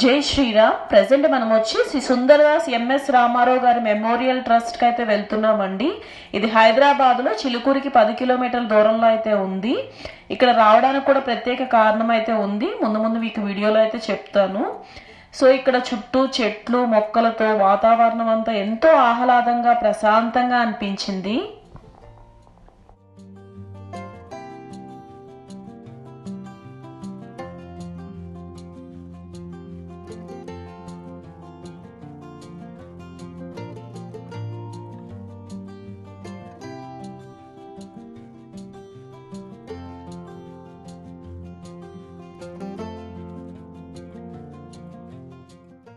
జై శ్రీరామ్. ప్రజెంట్ మనం వచ్చి శ్రీ సుందరదాస్ ఎంఎస్ రామారావు గారి మెమోరియల్ ట్రస్ట్కి అయితే వెళ్తున్నామండి. ఇది హైదరాబాద్లో చిలుకూరికి పది కిలోమీటర్ల దూరంలో అయితే ఉంది. ఇక్కడ రావడానికి కూడా ప్రత్యేక కారణం అయితే ఉంది. ముందు ముందు మీకు వీడియోలో అయితే చెప్తాను. సో ఇక్కడ చుట్టూ చెట్లు మొక్కలతో వాతావరణం అంతా ఎంతో ఆహ్లాదంగా ప్రశాంతంగా అనిపించింది.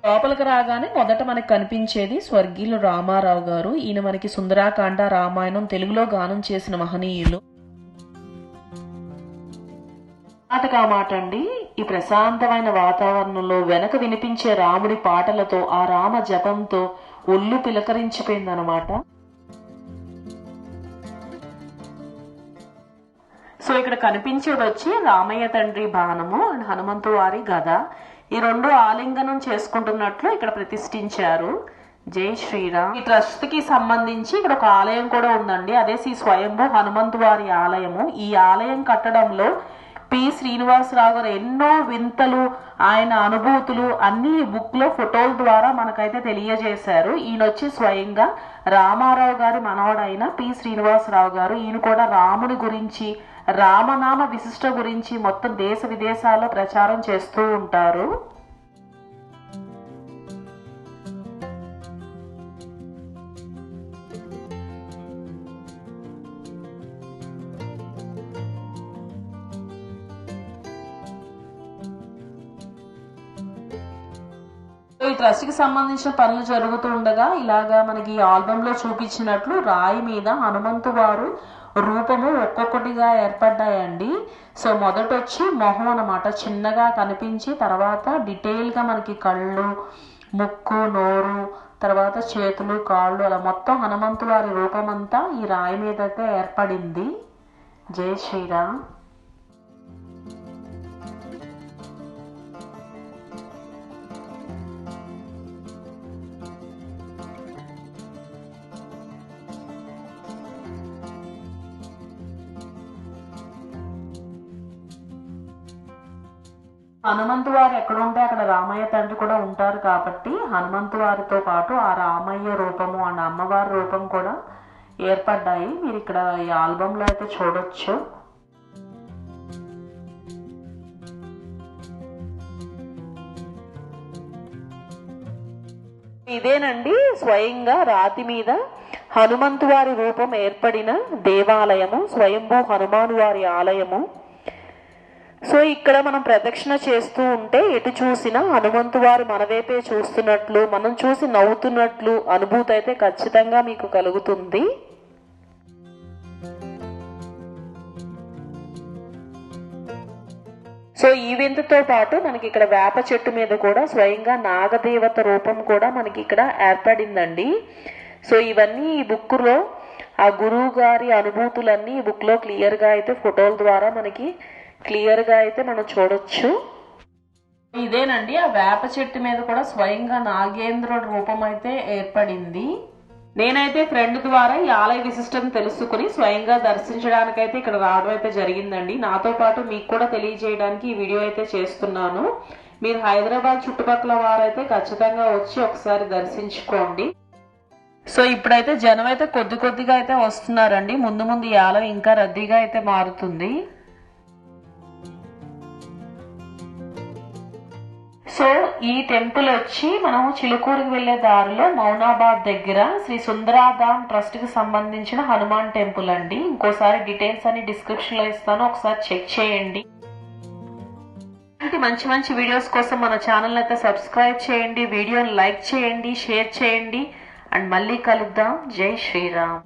లోపలికి రాగానే మొదట మనకి కనిపించేది స్వర్గీయులు రామారావు గారు. ఈయన మనకి సుందరాకాండ రామాయణం తెలుగులో గానం చేసిన మహనీయులు. నాటక మాట అండి. ఈ ప్రశాంతమైన వాతావరణంలో వెనక వినిపించే రాముడి పాటలతో ఆ రామ జపంతో ఒళ్ళు పిలకరించిపోయిందనమాట సో ఇక్కడ కనిపించేది వచ్చి రామయ్య తండ్రి బాణము అండ్ హనుమంతు వారి గద. ఈ రెండు ఆలింగనం చేసుకుంటున్నట్లు ఇక్కడ ప్రతిష్ఠించారు. జై శ్రీరామ్. ఈ ట్రస్ట్కి సంబంధించి ఇక్కడ ఒక ఆలయం కూడా ఉందండి. అదే శ్రీ స్వయంభూ హనుమంతు వారి ఆలయము. ఈ ఆలయం కట్టడంలో పి. శ్రీనివాసరావు గారు ఎన్నో వింతలు ఆయన అనుభూతులు అన్ని బుక్లో ఫోటోల ద్వారా మనకైతే తెలియజేశారు. ఈయన వచ్చి స్వయంగా రామారావు గారి మనవడైన పి. శ్రీనివాసరావు గారు ఈయన కూడా రాముని గురించి రామనామ విశిష్ట గురించి మొత్తం దేశ విదేశాల్లో ప్రచారం చేస్తూ ఉంటారు. ఈ ట్రస్ట్కి సంబంధించిన పనులు జరుగుతూ ఉండగా ఇలాగా మనకి ఆల్బమ్లో చూపించినట్లు రాయి మీద హనుమంతు వారు రూపము ఒక్కొక్కటిగా ఏర్పడ్డాయండి. సో మొదట వచ్చి మొహం అన్నమాట. చిన్నగా కనిపించి తర్వాత డీటెయిల్గా మనకి కళ్ళు ముక్కు నోరు తర్వాత చేతులు కాళ్ళు అలా మొత్తం హనుమంతు వారి రూపం అంతా ఈ రాయి మీద అయితే ఏర్పడింది. జై శ్రీరామ్. హనుమంతు వారు ఎక్కడుంటే అక్కడ రామయ్య తండ్రి కూడా ఉంటారు కాబట్టి హనుమంతు వారితో పాటు ఆ రామయ్య రూపము అండ్ అమ్మవారి రూపం కూడా ఏర్పడ్డాయి. మీరు ఇక్కడ ఈ ఆల్బంలో అయితే చూడొచ్చు. ఇదేనండి స్వయంగా రాతి మీద హనుమంతు వారి రూపం ఏర్పడిన దేవాలయము స్వయంభూ హనుమాను వారి ఆలయము. సో ఇక్కడ మనం ప్రదక్షిణ చేస్తూ ఉంటే ఎటు చూసినా హనుమంతు వారు మన వైపే చూస్తున్నట్లు మనం చూసి నవ్వుతున్నట్లు అనుభూతి అయితే ఖచ్చితంగా మీకు కలుగుతుంది. సో ఈ వింతతో పాటు మనకి ఇక్కడ వేప చెట్టు మీద కూడా స్వయంగా నాగదేవత రూపం కూడా మనకి ఇక్కడ ఏర్పడిందండి. సో ఇవన్నీ ఈ బుక్లో ఆ గురువు గారి అనుభూతులన్నీ ఈ బుక్లో క్లియర్గా అయితే ఫోటోల ద్వారా మనకి క్లియర్గా అయితే మనం చూడొచ్చు. ఇదేనండి ఆ వేప చెట్టు మీద కూడా స్వయంగా నాగేంద్రుడి రూపం అయితే ఏర్పడింది. నేనైతే ఫ్రెండ్ ద్వారా ఈ ఆలయ విశిష్టం తెలుసుకుని స్వయంగా దర్శించడానికైతే ఇక్కడ రావడం అయితే జరిగిందండి. నాతో పాటు మీకు కూడా తెలియజేయడానికి ఈ వీడియో అయితే చేస్తున్నాను. మీరు హైదరాబాద్ చుట్టుపక్కల వారైతే ఖచ్చితంగా వచ్చి ఒకసారి దర్శించుకోండి. సో ఇప్పుడైతే జనం అయితే కొద్ది కొద్దిగా అయితే వస్తున్నారండి. ముందు ముందు ఈ ఆలయం ఇంకా రద్దీగా అయితే మారుతుంది. సో ఈ టెంపుల్ వచ్చి మనం చిలుకూరుకి వెళ్ళే దారిలో మౌనాబాద్ దగ్గర శ్రీ సుందరాధామ్ ట్రస్ట్కి సంబంధించిన హనుమాన్ టెంపుల్ అండి. ఇంకోసారి డీటెయిల్స్ అన్ని డిస్క్రిప్షన్లో ఇస్తాను. ఒకసారి చెక్ చేయండి. ఇలాంటి మంచి మంచి వీడియోస్ కోసం మన ఛానల్ అయితే సబ్స్క్రైబ్ చేయండి వీడియోని లైక్ చేయండి షేర్ చేయండి. అండ్ మళ్ళీ కలుద్దాం. జై శ్రీరామ్.